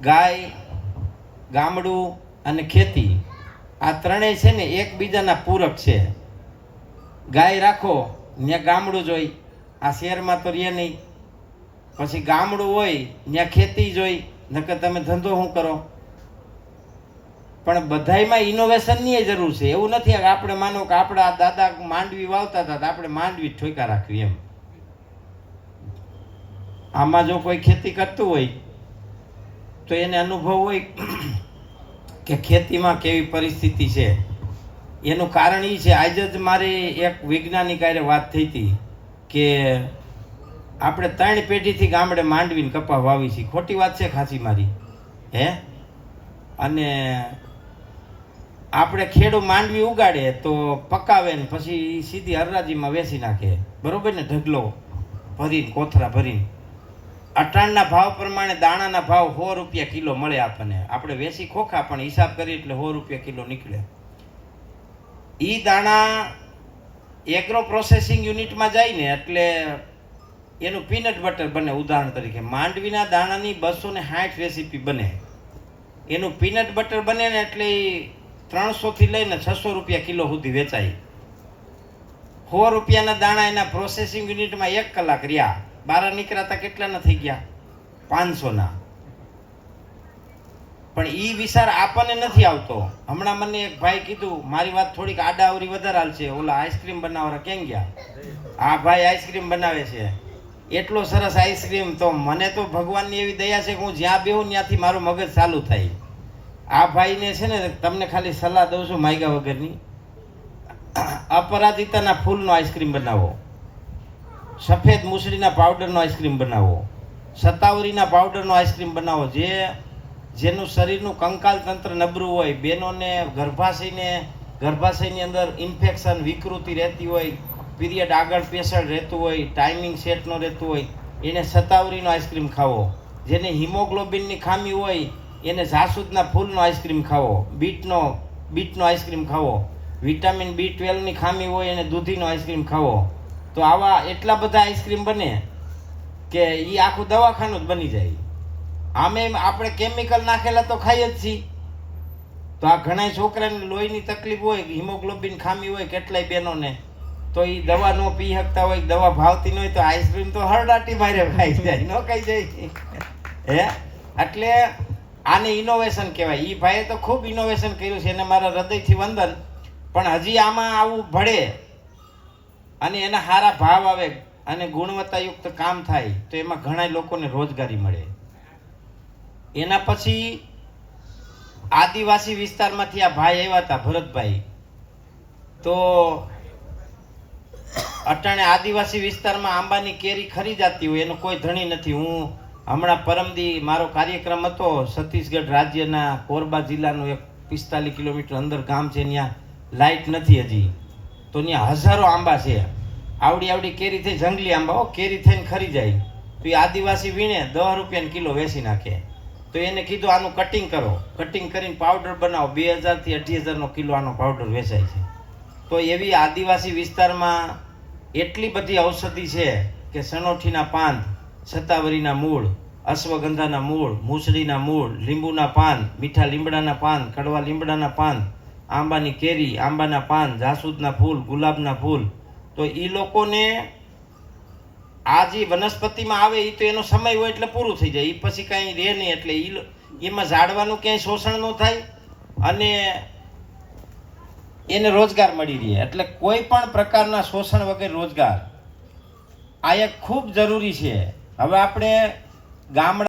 ગાય, ગામડું અને ખેતી. આ ત્રણેય છે ને એકબીજાના પૂરક છે. ગાય રાખો ત્યાં ગામડું જોઈ આ શહેરમાં તો રહે નહીં. પછી ગામડું હોય ત્યાં ખેતી જોઈ નકર તમે ધંધો શું કરો? પણ બધાયમાં ઇનોવેશનની જરૂર છે. એવું નથી આપણે માનો કે આપણા દાદા માંડવી વાવતા હતા આપણે માંડવી ઠોકા રાખવી એમ. આમાં જો કોઈ ખેતી કરતું હોય, તો એને અનુભવ હોય કે ખેતીમાં કેવી પરિસ્થિતિ છે. એનું કારણ એ છે, આજે જ મારી એક વૈજ્ઞાનિક હારે વાત થઈ હતી કે આપણે ત્રણ પેઢીથી ગામડે માંડવીને કપા વાવી છીએ. ખોટી વાત છે ખાસી મારી, હે? અને આપણે ખેડૂ માંડવી ઉગાડે તો પકાવે ને પછી સીધી હરરાજીમાં વેચી નાખે. બરાબર ને? ઢગલો ભરીને, કોથરા ભરીને. અટાણના ભાવ પ્રમાણે દાણાના ભાવ સો રૂપિયા કિલો મળે આપણને. આપણે વેસી ખોખા, પણ હિસાબ કરીએ એટલે સો રૂપિયા કિલો નીકળે. એ દાણા એગ્રો પ્રોસેસિંગ યુનિટમાં જાય ને, એટલે એનું પીનટ બટર બને ઉદાહરણ તરીકે. માંડવીના દાણાની બસો ને સાઠ રેસીપી બને. એનું પીનટ બટર બને ને એટલે ત્રણસોથી લઈને છસો રૂપિયા કિલો સુધી વેચાય. સો રૂપિયાના દાણા એના પ્રોસેસિંગ યુનિટમાં એક કલાક રહ્યા. બાર નીકળાતા કેટલાના થઈ ગયા? પાંચસોના. પણ એ વિચાર આપણને નથી આવતો. હમણાં મને એક ભાઈ કીધું, મારી વાત થોડીક આડાવરી વધારે હાલશે. ઓલા આઈસ્ક્રીમ બનાવવાના કેમ ગયા? આ ભાઈ, આઈસ્ક્રીમ બનાવે છે. એટલો સરસ આઈસ્ક્રીમ? તો મને તો ભગવાનની એવી દયા છે કે હું જ્યાં બેહું ત્યાંથી મારું મગજ ચાલુ થાય. આ ભાઈને છે ને, તમને ખાલી સલાહ દઉં છું માયગા વગરની. અપરાજિતાના ફૂલનો આઈસ્ક્રીમ બનાવો. સફેદ મૂસળીના પાવડરનો આઈસ્ક્રીમ બનાવો. સતાવરીના પાવડરનો આઈસ્ક્રીમ બનાવો. જે, જેનું શરીરનું કંકાલ તંત્ર નબળું હોય, બહેનોને ગર્ભાશયને, ગર્ભાશયની અંદર ઇન્ફેક્શન વિકૃતિ રહેતી હોય પીરિયડ આગળ પેસળ રહેતું હોય ટાઈમિંગ સેટ ન રહેતું હોય, એને સતાવરીનો આઈસ્ક્રીમ ખાવો. જેને હિમોગ્લોબિનની ખામી હોય, એને જાસૂદના ફૂલનો આઈસ્ક્રીમ ખાવો. બીટનો બીટનો આઈસ્ક્રીમ ખાવો. વિટામિન બી ટ્વેલ્વની ખામી હોય, એને દૂધીનો આઈસ્ક્રીમ ખાવો. તો આવા એટલા બધા આઈસ્ક્રીમ બને કે એ આખું દવાખાનું જ બની જાય. આમે આપણે કેમિકલ નાખેલા તો ખાઈ જ છીએ. તો આ ઘણા છોકરાને લોહીની તકલીફ હોય, હિમોગ્લોબિન ખામી હોય, કેટલાય બહેનોને, તો એ દવા ન પી શકતા હોય, દવા ભાવતી ન હોય, તો આઈસ્ક્રીમ તો હરડાટી મારે ખાઈ જાય, ન ખાઈ જાય. હે? એટલે આને ઇનોવેશન કહેવાય. એ ભાઈએ તો ખૂબ ઇનોવેશન કર્યું છે, એને મારા હૃદયથી વંદન. પણ હજી આમાં આવું ભળે અને એના સારા ભાવ આવે અને ગુણવત્તાયુક્ત કામ થાય, તો એમાં ઘણા લોકોને રોજગારી મળે. એના પછી આદિવાસી વિસ્તારમાંથી આ ભાઈ આવ્યા હતા, ભરતભાઈ. તો અટાણે આદિવાસી વિસ્તારમાં આંબાની કેરી ખરીદાતી હોય, એનો કોઈ ધણી નથી. હું હમણાં પરમદી મારો કાર્યક્રમ હતો, છત્તીસગઢ રાજ્યના કોરબા જિલ્લાનું એક પિસ્તાલીસ કિલોમીટર અંદર ગામ છે, ત્યાં લાઇટ નથી હજી. તો ત્યાં હજારો આંબા છે. આવડી આવડી કેરી થઈ, જંગલી આંબા હો, કેરી થઈને ખરી જાય. તો એ આદિવાસી વીણે દસ રૂપિયાનો કિલો વેચી નાખે. તો એને કીધું, આનું કટિંગ કરો. કટિંગ કરીને પાવડર બનાવો. બે હજારથી અઢી હજારનો કિલો આનો પાવડર વેચાય છે. તો એવી આદિવાસી વિસ્તારમાં એટલી બધી ઔષધિ છે કે સનોઠીના પાન સતાવરીના મૂળ, અશ્વગંધાના મૂળ, મૂસળીના મૂળ, લીંબુના પાન મીઠા લીમડાના પાન કડવા લીમડાના પાન આંબાની કેરી, આંબાના પાન, જાસૂદના ફૂલ, ગુલાબના ફૂલ. તો એ લોકોને આ જે વનસ્પતિમાં આવે એ તો એનો સમય હોય એટલે પૂરું થઈ જાય. એ પછી કાંઈ રહે નહીં એટલે એમાં ઝાડવાનું ક્યાંય શોષણ ન થાય અને એને રોજગાર મળી રહે. એટલે કોઈ પણ પ્રકારના શોષણ વગર રોજગાર આ એક ખૂબ જરૂરી છે. હવે આપણે ગામડા